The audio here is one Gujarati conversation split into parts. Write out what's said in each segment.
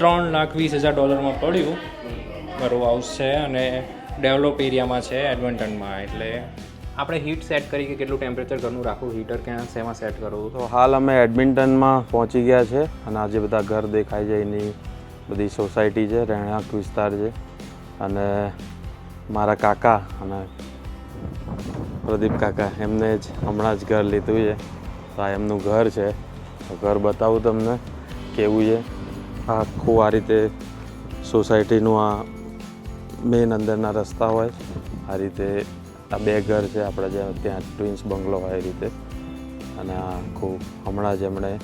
ત્રણ લાખ વીસ હજાર ડોલરમાં પડ્યું. મારું હાઉસ છે અને ડેવલપ એરિયામાં છે એડવન્ટનમાં એટલે આપણે હીટ સેટ કરી કે કેટલું ટેમ્પરેચર ઘરનું રાખવું હીટર ક્યાં, શેમાં સેટ કરવું? તો હાલ અમે એડમિન્ટનમાં પહોંચી ગયા છે અને આજે બધા ઘર દેખાય છે, એની બધી સોસાયટી છે, રહેણાંક વિસ્તાર છે. અને મારા કાકા અને પ્રદીપ કાકા, એમને જ હમણાં જ ઘર લીધું છે. તો આ એમનું ઘર છે. તો ઘર બતાવું તમને કેવું છે. આખું આ રીતે સોસાયટીનું આ મેન અંદરના રસ્તા હોય. આ રીતે આ બે ઘર છે આપણે જ્યાં ત્યાં ટ્વિન્સ બંગલો હોય એ રીતે. અને આ આખું હમણાં જ એમણે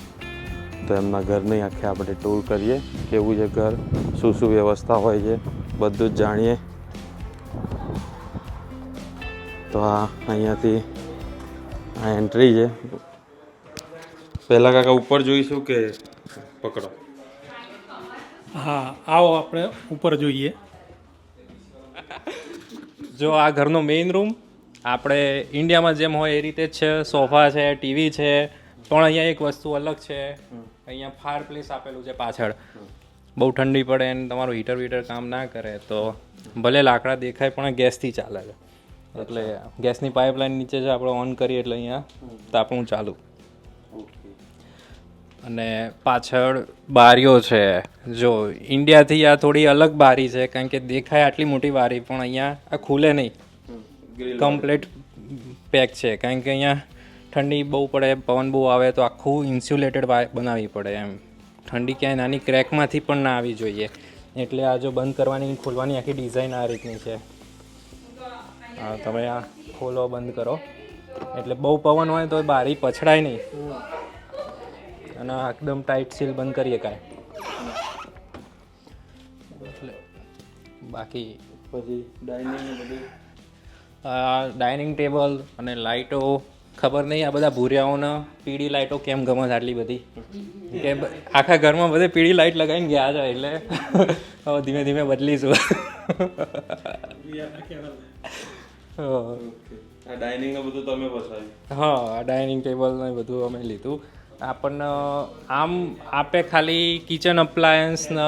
તો એમના ઘરની આખી આપણે ટૂર કરીએ. કેવું છે ઘર? શું શું વ્યવસ્થા હોય છે? બધું જ જાણીએ. તો આ અહીંયાથી આ એન્ટ્રી છે. પહેલાં કાકા ઉપર જોઈશું કે પકડો? હા, આવો આપણે ઉપર જોઈએ. જો આ ઘરનો મેઇન રૂમ આપણે ઇન્ડિયામાં જેમ હોય એ રીતે જ છે, સોફા છે ટીવી છે, પણ અહીંયા એક વસ્તુ અલગ છે. અહીંયા ફાયર પ્લેસ આપેલું છે પાછળ. બહુ ઠંડી પડે અને તમારું હીટર વીટર કામ ના કરે તો ભલે લાકડા દેખાય, પણ ગેસથી ચાલે છે. એટલે ગેસની પાઇપલાઇન નીચે જ આપણે ઓન કરીએ એટલે અહીંયા તાપણું ચાલુ. અને પાછળ બારીઓ છે. જો ઇન્ડિયાથી આ થોડી અલગ બારી છે કારણ કે દેખાય આટલી મોટી બારી પણ અહીંયા આ ખુલે નહીં. કમ્પ્લીટ પેક છે કારણ કે અહીંયા ઠંડી બહુ પડે પવન બહુ આવે તો આખું ઇન્સ્યુલેટેડ બનાવવી પડે એમ. ઠંડી ક્યાંય નાની ક્રેકમાંથી પણ ના આવી જોઈએ. એટલે આ જો બંધ કરવાની ખોલવાની આખી ડિઝાઇન આ રીતની છે. હા તમે આ ખોલો બંધ કરો. એટલે બહુ પવન હોય તો બારી પછડાય નહીં. અને એકદમ ટાઈટ સીલ બંધ કરીએ કાંઈ. એટલે બાકી પછી ડાઇનિંગ બધું? આ ડાઇનિંગ ટેબલ અને લાઇટો ખબર નહીં આ બધા ભૂરિયાઓને પીળી લાઇટો કેમ ગમે છે આટલી બધી? કે આખા ઘરમાં બધે પીળી લાઇટ લગાવીને ગયા છે એટલે હવે ધીમે ધીમે બદલીશું. હા ડાઇનિંગ ટેબલ ને બધું અમે લીધું. આપણને આમ આપે ખાલી કિચન અપ્લાયન્સ ને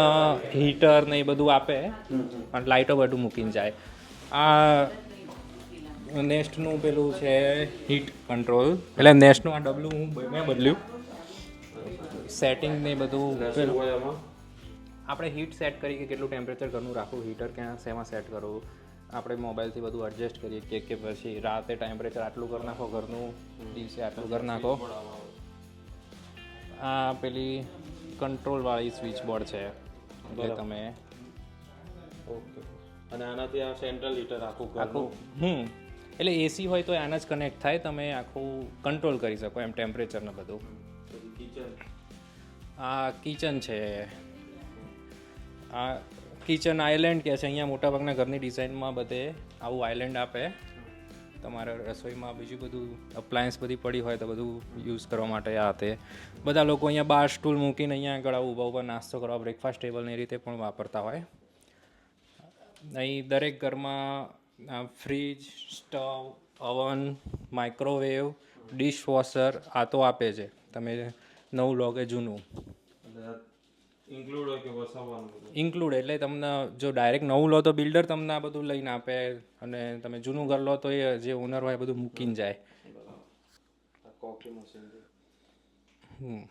હીટર ને એ બધું આપે. અને લાઇટો બધું મૂકીને જાય. આ નેસ્ટનું પેલું છે હીટ કંટ્રોલ એટલે નેસ્ટનું આ ડબલું હું મેં બદલ્યું. સેટિંગ ને બધું આપણે હીટ સેટ કરીએ કે કેટલું ટેમ્પરેચર ઘરનું રાખવું હીટર ક્યાં શેમાં સેટ કરવું? આપણે મોબાઈલથી બધું એડજસ્ટ કરીએ કે કે પછી રાતે ટેમ્પરેચર આટલું કરી નાખો ઘરનું દિવસે આટલું કરી નાખો. આ પેલી કંટ્રોલવાળી સ્વિચ બોર્ડ છે એટલે તમે ઓકે. અને આનાથી આ સેન્ટ્રલ હીટર આખું આખું હમ. એટલે એસી હોય તો આના જ કનેક્ટ થાય તમે આખું કંટ્રોલ કરી શકો એમ ટેમ્પરેચર ને બધું. કિચન આ કિચન છે. આ કિચન આઇલેન્ડ કે છે અહીંયા મોટાભાગના ઘરની ડિઝાઇનમાં બધે આવું આઇલેન્ડ આપે. તમારે રસોઈમાં બીજું બધું અપ્લાયન્સ બધી પડી હોય તો બધું યુઝ કરવા માટે આ તે. બધા લોકો અહીંયા બાર સ્ટૂલ મૂકીને અહીંયા આગળ ઊભા ઊભા નાસ્તો કરવા બ્રેકફાસ્ટ ટેબલને રીતે પણ વાપરતા હોય. અહીં દરેક ઘરમાં fridge stove oven microwave dishwasher આ તો આપે છે. તમે નવું લો કે જૂનું. ઇન્ક્લુડ એટલે તમને જો ડાયરેક્ટ નવું લો તો બિલ્ડર તમને આ બધું લઈને આપે અને તમે જૂનું ઘર લો તો એ જે ઓનર હોય એ બધું મૂકીને જાય. આ હમ.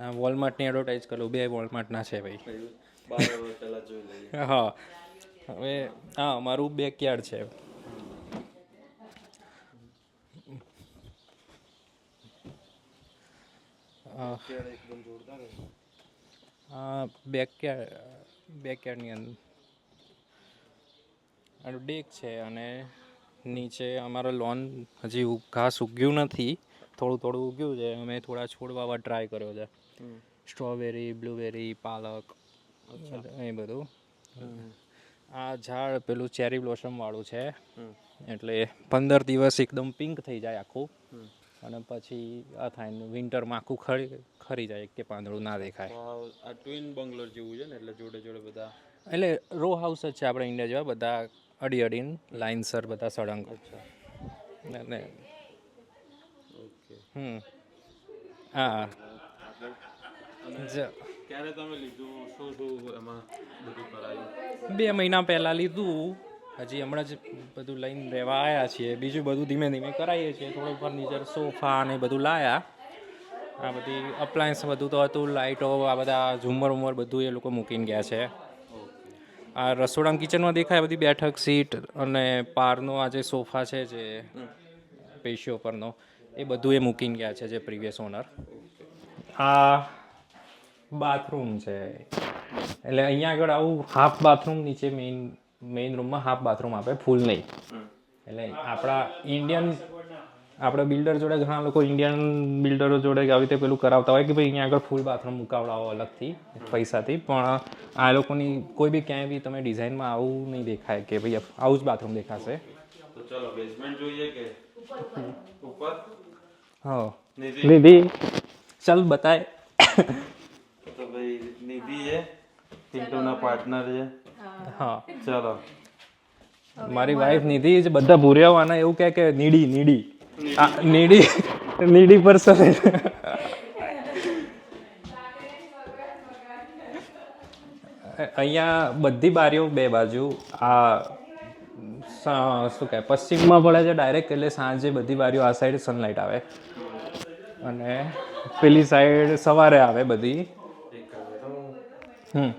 આ વોલમાર્ટની એડવર્ટાઇઝ કરું બે વોલમાર્ટના છે ભાઈ. હા. હવે હા મારું બેકયાર્ડ છે. એકદમ જોરદાર બેકયાર્ડ બેકયાર્ડની અંદર. ડેક છે અને નીચે અમારો લોન હજી ઘાસ ઉગ્યું નથી. થોડું થોડું ઉગ્યું છે. અમે થોડા છોડ વાવવા ટ્રાય કર્યો છે. સ્ટ્રોબેરી બ્લુબેરી પાલક એ બધું. આ ઝાડ પેલું ચેરી બ્લોસમ વાળું છે. એટલે પંદર દિવસ એકદમ પિંક થઈ જાય આખું. અને પછી આ થાય વિન્ટરમાં આખું ખરી ખરી જાય કે પાંદડું ના દેખાય. આ ટ્વિન બંગલોર જેવું છે ને એટલે જોડે જોડે બધા એટલે રો હાઉસ જ છે આપણે ઇન્ડિયા જેવા બધા અડી અડીને લાઇનસર બધા સળંગ. અને ઓકે. હમ. હા. જ- ક્યારે તમે લીધું? શું શું એમાં બધું કરાયું? બે મહિના પહેલાં લીધું. હજી હમણાં જ બધું લઈને રહેવા આવ્યા છીએ. બીજું બધું ધીમે ધીમે કરાવીએ છીએ. થોડું ફર્નિચર સોફા ને બધું લાયા. આ બધી અપ્લાયન્સ બધું તો હતું લાઇટો આ બધા ઝુમર ઉમર બધું એ લોકો મૂકીને ગયા છે. આ રસોડા કિચનમાં દેખાય બધી બેઠક, સીટ અને પારનો આ જે સોફા છે જે પેશીઓ પરનો, એ બધું એ મૂકીને ગયા છે જે પ્રીવિયસ ઓનર આ બાથરૂમ છે. એટલે અહીંયા આગળ આવું હાફ બાથરૂમ નીચે મેઇન મેઇન રૂમમાં હાફ બાથરૂમ આપે ફૂલ નહીં. એટલે આપણા ઇન્ડિયન આપણે બિલ્ડર જોડે ઘણા લોકો ઇન્ડિયન બિલ્ડરો જોડે આવી રીતે પેલું કરાવતા હોય કે ભાઈ અહીંયા આગળ ફૂલ બાથરૂમ મુકાવડાવો અલગથી પૈસાથી. પણ આ લોકોની કોઈ બી ક્યાંય બી તમે ડિઝાઇનમાં આવું નહીં દેખાય કે ભાઈ આવું જ બાથરૂમ દેખાશે. તો ચલો બેઝમેન્ટ જોઈએ કે ઉપર? હા. નિધિ? ચલ ચાલ બતાય. તો ભાઈ નિધિ છે પિન્ટુના પાર્ટનર છે હા. ચલો. મારી વાઈફ નિધિ જ બધા ભૂર્યાવાના એવું કહે કે નીડી નીડી. આ નીડી નીડી પર્સન અહીંયા બધી બારીઓ બે બાજુ. આ શું કહે પશ્ચિમમાં પડે છે ડાયરેક્ટ એટલે સાંજે બધી બારીઓ આ સાઈડ સનલાઇટ આવે. અને પેલી સાઈડ સવારે આવે બધી. હમ.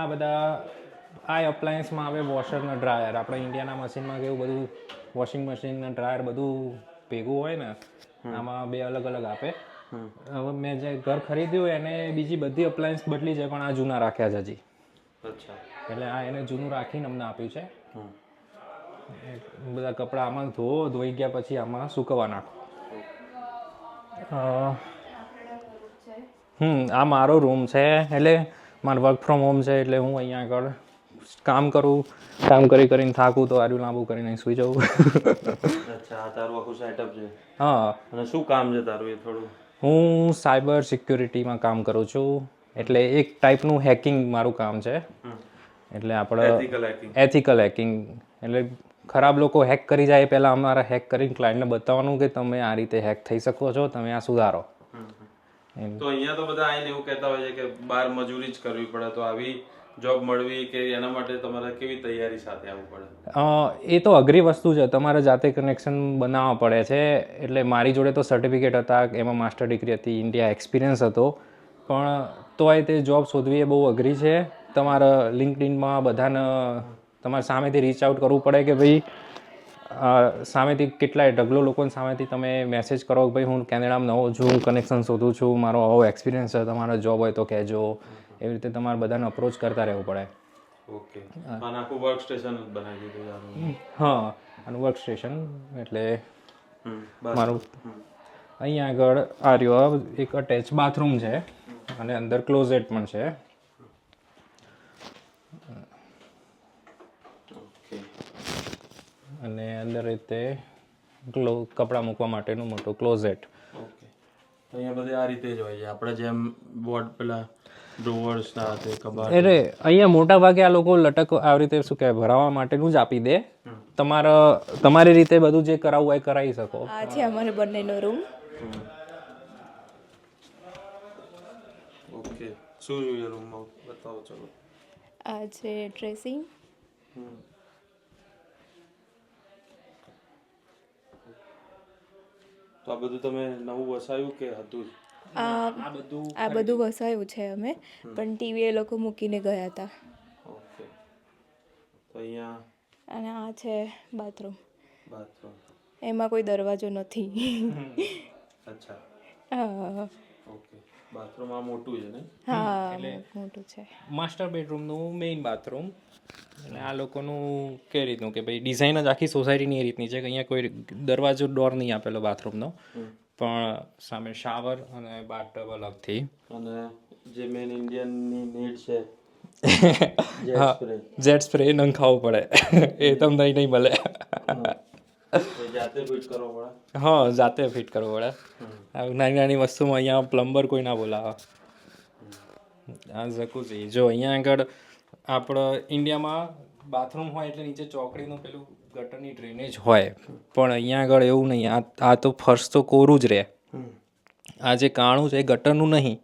આ બધા આ અપ્લાયન્સમાં આવે વોશરના ડ્રાયર આપણે ઇન્ડિયાના મશીનમાં કેવું બધું વોશિંગ મશીનના ડ્રાયર બધું ભેગું હોય ને આમાં બે અલગ અલગ આપે. હવે મેં જે ઘર ખરીદ્યું એને બીજી બધી અપ્લાયન્સ બદલી છે પણ આ જૂના રાખ્યા છે હજી. અચ્છા. એટલે આ એને જૂનું રાખીને અમને આપ્યું છે. બધા કપડાં આમાં ધો ધોઈ ગયા પછી આમાં સૂકવવા નાખો. હમ આ મારો રૂમ છે એટલે મારો વર્ક ફ્રોમ હોમ છે એટલે હું અહીંયા આગળ કામ કરું કામ કરી કરીને થાકું તો આર્યું લાંબુ કરીને સુઈ જવું અચ્છા તારું આખું સેટઅપ છે. હા. અને શું કામ છે તારું એ થોડું? હું સાયબર સિક્યુરિટીમાં કામ કરું છું. એટલે એક ટાઈપનું હેકિંગ મારું કામ છે. એટલે આપણે એથિકલ હેકિંગ એટલે ખરાબ લોકો હેક કરી જાય પહેલાં અમારા હેક કરીને ક્લાયન્ટને બતાવવાનું કે તમે આ રીતે હેક થઈ શકો છો તમે આ સુધારો. તો અહીંયા તો બધા આઈને એવું કહેતા હોય છે કે બાર મજૂરી જ કરવી પડે તો આવી જોબ મળવી કે એના માટે તમારે કેવી તૈયારી સાથે આવવું પડે? એ તો અઘરી વસ્તુ છે. તમારે જાતે કનેક્શન બનાવવા પડે છે. એટલે મારી જોડે તો સર્ટિફિકેટ હતા એમાં માસ્ટર ડિગ્રી હતી ઇન્ડિયા એક્સપિરિયન્સ હતો. પણ તોય તે જોબ શોધવી એ બહુ અઘરી છે. તમારા લિંકડિનમાં બધાને તમારે સામેથી રીચ આઉટ કરવું પડે કે ભાઈ સામેથી કેટલાય ઢગલો લોકોને સામેથી તમે મેસેજ કરો કે ભાઈ હું કેનેડામાં નવો છું કનેક્શન શોધું છું મારો આવો એક્સપિરિયન્સ છે તમારો જોબ હોય તો કહેજો. એવી રીતે તમારે બધાને અપ્રોચ કરતા રહેવું પડે. ઓકે. આખું વર્ક સ્ટેશન બનાવી દીધું હા આનું. વર્ક સ્ટેશન એટલે મારું અહીંયા આગળ આ રહ્યો એક અટેચ બાથરૂમ છે અને અંદર ક્લોઝેટ પણ છે. અને અંદર રીતે ક્લો કપડાં મૂકવા માટેનું મોટું ક્લોઝેટ ઓકે. તો અહીંયા બધે આ રીતે જ હોય છે. આપણે જેમ બોર્ડ પેલા ડ્રોવર્સ સાથે કબાટ. એટલે અહીંયા મોટા ભાગે આ લોકો લટક આવી રીતે શું કહેવાય ભરાવા માટેનું જ આપી દે. તમારા તમારી રીતે બધું જે કરાવવું હોય એ કરાવી શકો. આ છે અમારે બંનેનો રૂમ ઓકે. શું જોઈએ રૂમમાં બતાવો ચલો. આ છે ડ્રેસિંગ તો આ બધું તમે નવું વસાયું કે હતું જ? આ આ બધું આ બધું વસાયું છે અમે પણ ટીવી એ લોકો મૂકીને ગયા હતા. ઓકે. તો અહીંયા? અને આ છે બાથરૂમ. બાથરૂમ. એમાં કોઈ દરવાજો નથી. અચ્છા. હા. ઓકે. બાથરૂમ આ મોટું છે ને? હા મોટું છે. માસ્ટર બેડરૂમનું મેઇન બાથરૂમ અને આ લોકોનું કે રીતનું કે ભાઈ ડિઝાઇન જ આખી સોસાયટીની એ રીતની છે કે અહીંયા કોઈ દરવાજો ડોર નહીં આપેલો બાથરૂમનો પણ સામે શાવર અને બાથટબ અલગથી. અને જે મેન ઇન્ડિયનની નીડ છે જેટ સ્પ્રે નંખાવું પડે. એ તમને નહીં મળે. જાતે ફિટ કરવો પડે. હા જાતે ફિટ કરવો પડે. નાની નાની વસ્તુમાં અહીંયા પ્લમ્બર કોઈ ના બોલાવે. આ જકુઝી જો અહીંયા આગળ આપણે ઇન્ડિયામાં બાથરૂમ હોય એટલે નીચે ચોકડીનું પેલું ગટરની ડ્રેનેજ હોય. પણ અહીંયા આગળ એવું નહીં. આ આ તો ફર્શ તો કોરું જ રહે. આ જે કાણું છે એ ગટરનું નહીં.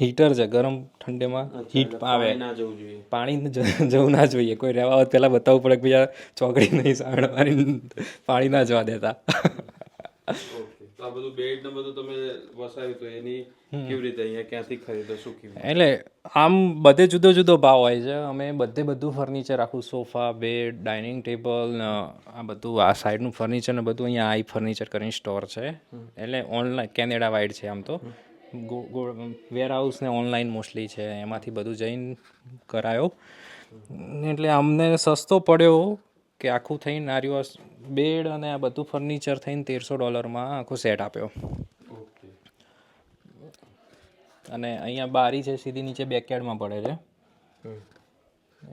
હીટર છે ગરમ ઠંડીમાં હીટ આવે પાણી જવું ના જોઈએ. કોઈ રહેવા વખત પહેલાં બતાવવું પડે કે ભૈયા ચોકડી નહીં સાણ પાણી ના જવા દેતા. તો આ બધું બેડ ને બધું તમે વસાવ્યું તો એની કેવી રીતે અહીંયા ક્યાંથી ખરીદો શું એટલે આમ બધે જુદો જુદો ભાવ હોય છે. અમે બધે બધું ફર્નિચર આખું સોફા બેડ ડાઇનિંગ ટેબલ આ બધું આ સાઈડનું ફર્નિચર ને બધું અહીંયા આઈ ફર્નિચર કરીને સ્ટોર છે. એટલે ઓનલાઈન કેનેડા વાઇડ છે આમ તો. વેર હાઉસ ને ઓનલાઈન મોસ્ટલી છે. એમાંથી બધું જઈને કરાયો. એટલે અમને સસ્તો પડ્યો કે આખું થઈને આર્યો બેડ અને આ બધું ફર્નિચર થઈને તેરસો ડોલરમાં આખો સેટ આપ્યો. ઓકે અને અહીંયા બારી છે સીધી નીચે બેકયાર્ડમાં પડે છે.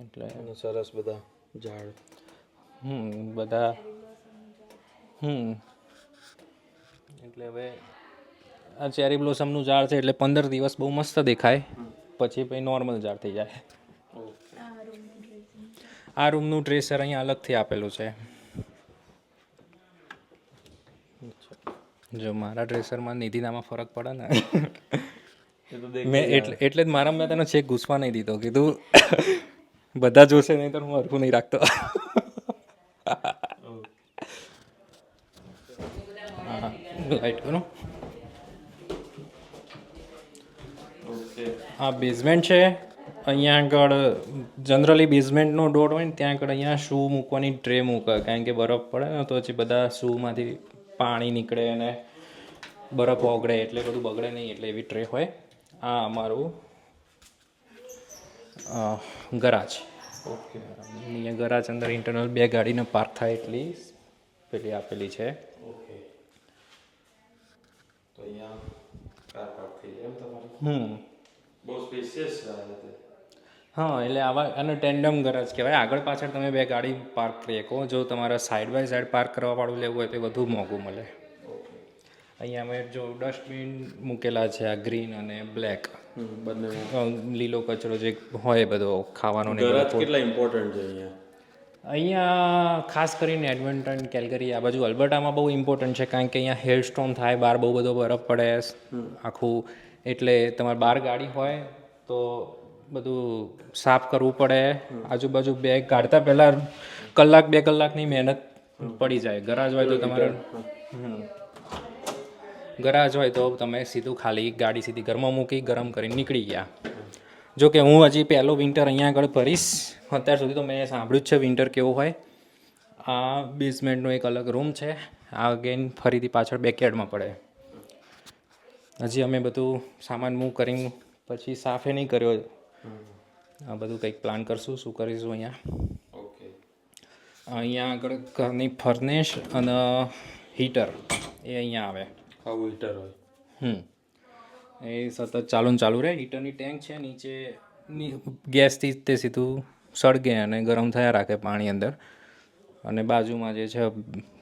એટલે સરસ બધા ઝાડ. હમ બધા હમ. એટલે હવે આ ચેરી બ્લોસમનું ઝાડ છે એટલે પંદર દિવસ બહુ મસ્ત દેખાય. પછી પછી નોર્મલ ઝાડ થઈ જાય. આ રૂમનું ડ્રેસર અહીંયા અલગથી આપેલું છે. જો મારા ડ્રેસરમાં નિધિનામાં ફરક પડે ને. મેં એટલે એટલે જ મારા મેં તને ચેક ઘૂસવા નહીં દીધો. કીધું બધા જોશે નહીં તો હું હરખું નહીં રાખતો. લાઈટ કરો. ઓકે. આ બેઝમેન્ટ છે. અહીંયા આગળ જનરલી બેઝમેન્ટનો ડોર હોય ને ત્યાં આગળ અહીંયા શૂ મૂકવાની ટ્રે મૂકે. કારણ કે બરફ પડે ને તો પછી બધા શૂમાંથી પાણી નીકળે અને બરફ ઓગળે એટલે બધું બગડે નહીં એટલે એવી ટ્રે હોય. આ અમારું ગરાજ. ઓકે. અહીંયા ગરાજ અંદર ઇન્ટરનલ બે ગાડીને પાર્ક થાય એટલી પેલી આપેલી છે. ઓકે. તો અહીંયા કાર પાર્ક થઈ જાય એમ તમારી? હમ. બહુ સ્પેશિયસ છે હા એટલે આવા અને ટેન્ડમ ગરજ કહેવાય. આગળ પાછળ તમે બે ગાડી પાર્ક કરી શકો. જો તમારે સાઈડ બાય સાઈડ પાર્ક કરવા વાળું લેવું હોય તો વધુ મોંઘું મળે. અહીંયા અમે જો ડસ્ટબિન મૂકેલા છે આ ગ્રીન અને બ્લેક બંને. લીલો કચરો જે હોય બધો ખાવાનો કેટલા ઇમ્પોર્ટન્ટ છે અહીંયા? અહીંયા ખાસ કરીને એડમિન્ટન કેલગરી આ બાજુ અલ્બર્ટામાં બહુ ઇમ્પોર્ટન્ટ છે કારણ કે અહીંયા હેલસ્ટોન થાય બહાર બહુ બધો બરફ પડે આખું એટલે તમારે બહાર ગાડી હોય તો બધું સાફ કરવું પડે. આજુબાજુ બેગ કાઢતા પહેલાં કલાક બે કલાકની મહેનત પડી જાય. ગરાજ હોય તો તમારે ગરાજ હોય તો તમે સીધું ખાલી ગાડી સીધી ઘરમાં મૂકી ગરમ કરીને નીકળી ગયા. જો કે હું હજી પહેલો વિન્ટર અહીંયા આગળ ભરીશ અત્યાર સુધી તો મેં સાંભળ્યું જ છે વિન્ટર કેવું હોય. આ બેઝમેન્ટનો એક અલગ રૂમ છે. આ અગેન ફરીથી પાછળ બેકયાર્ડમાં પડે. હજી અમે બધું સામાન મૂવ કરીને પછી સાફે નહીં કર્યો. આ બધું કંઈક પ્લાન કરશું શું કરીશું અહીંયા. ઓકે અહીંયા આગળ ઘરની ફર્નેશ અને હીટર એ અહીંયા આવે. આવું હીટર હોય. હમ. એ સતત ચાલુ ને ચાલુ રહે. હીટરની ટેન્ક છે નીચે ગેસથી તે સીધું સળગે અને ગરમ થયા રાખે પાણી અંદર. અને બાજુમાં જે છે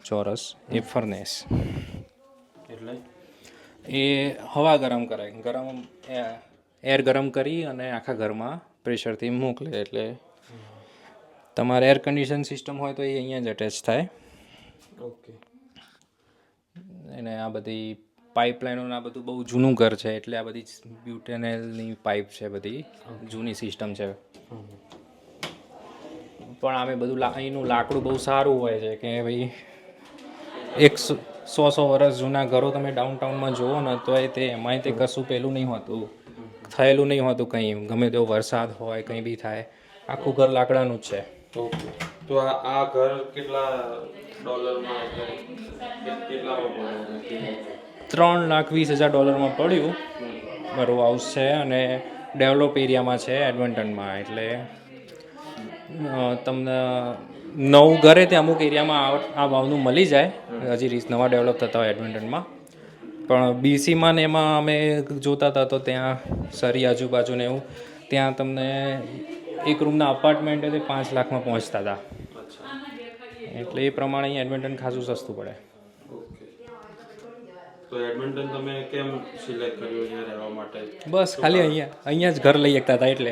ચોરસ એ ફર્નેસ એટલે? એ હવા ગરમ કરે ગરમ એર ગરમ કરી અને આખા ઘરમાં પ્રેશરથી મોકલે એટલે તમારે એર કન્ડિશન સિસ્ટમ હોય તો એ અહીંયા જ અટેચ થાય. ઓકે અને આ બધી પાઇપલાઇનોને આ બધું બહુ જૂનું ઘર છે એટલે આ બધી બ્યુટેનલની પાઇપ છે બધી જૂની સિસ્ટમ છે. પણ આમે બધું અહીંનું લાકડું બહુ સારું હોય છે કે ભાઈ એક સો સો સો વર્ષ જૂના ઘરો તમે ડાઉનટાઉનમાં જુઓ ને તો એ તે એમાંય તે કશું પેલું નહીં હોતું. થયેલું નહીં હોતું કંઈ ગમે તેવો વરસાદ હોય કંઈ બી થાય આખું ઘર લાકડાનું જ છે. તો આ આ ઘર કેટલા ડોલરમાં ત્રણ લાખ વીસ હજાર ડોલરમાં પડ્યું. મારું હાઉસ છે અને ડેવલપ એરિયામાં છે એડવન્ટનમાં એટલે તમને નવું ઘરે તે અમુક એરિયામાં આ આ ભાવનું મળી જાય. હજી રીસ નવા ડેવલપ થતા હોય એડવન્ટનમાં પણ બીસીમાં ને એમાં અમે જોતા હતા તો ત્યાં સરી આજુબાજુ ને એવું ત્યાં તમને એક રૂમના અપાર્ટમેન્ટ તે પાંચ લાખમાં પહોંચતા હતા. એટલે એ પ્રમાણે અહીં એડમિન્ટન ખાસું સસ્તું પડે. તો એડમિન્ટન તમે કેમ સિલેક્ટ કર્યું અહીંયા રહેવા માટે? બસ ખાલી અહીંયા અહીંયા જ ઘર લઈ શકતા હતા એટલે.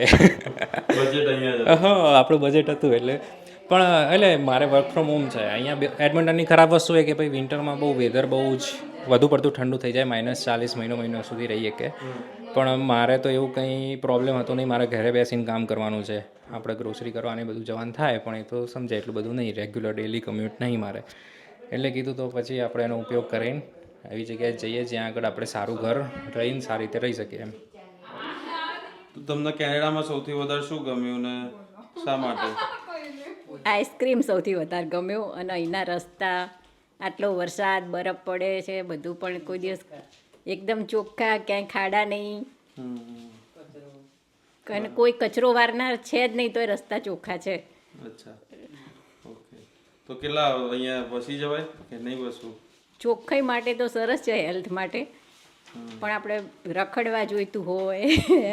બજેટ અહીંયા હા આપણું બજેટ હતું એટલે. પણ એટલે મારે વર્ક ફ્રોમ હોમ છે. અહીંયા એડમિન્ટનની ખરાબ વસ્તુ એ કે ભાઈ વિન્ટરમાં બહુ વેધર બહુ જ વધુ પડતું ઠંડુ થઈ જાય માઇનસ ચાલીસ મહિનો મહિનો સુધી રહીએ કે. પણ મારે તો એવું કંઈ પ્રોબ્લેમ હતો નહીં મારે ઘરે બેસીને કામ કરવાનું છે. આપણે ગ્રોસરી કરવાની બધું જવાનું થાય પણ એ તો સમજાય એટલું બધું નહીં. રેગ્યુલર ડેલી કમ્યુટ નહીં મારે. એટલે કીધું તો પછી આપણે એનો ઉપયોગ કરીને એવી જગ્યાએ જઈએ જ્યાં આગળ આપણે સારું ઘર રહીને સારી રીતે રહી શકીએ એમ. તો તમને કેનેડામાં સૌથી વધારે શું ગમ્યું ને શા માટે? આઈસ્ક્રીમ સૌથી વધારે ગમ્યું અને અહીંના રસ્તા આટલો વરસાદ બરફ પડે છે બધું પણ કોઈ દિવસ એકદમ ચોખ્ખા ક્યાંય ખાડા નહીં. કોઈ કચરો વારનાર છે જ નહીં તો રસ્તા ચોખ્ખા છે. અચ્છા. ઓકે. તો કેટલા અહીંયા વસી જવાય કે નહીં વસવું? ચોખ્ખાઈ માટે તો સરસ છે હેલ્થ માટે. પણ આપણે રખડવા જોઈતું હોય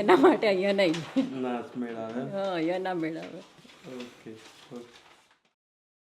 એના માટે અહીંયા નહીં. ના મેળાવે. હા અહીંયા ના મેળાવે. Okay okay.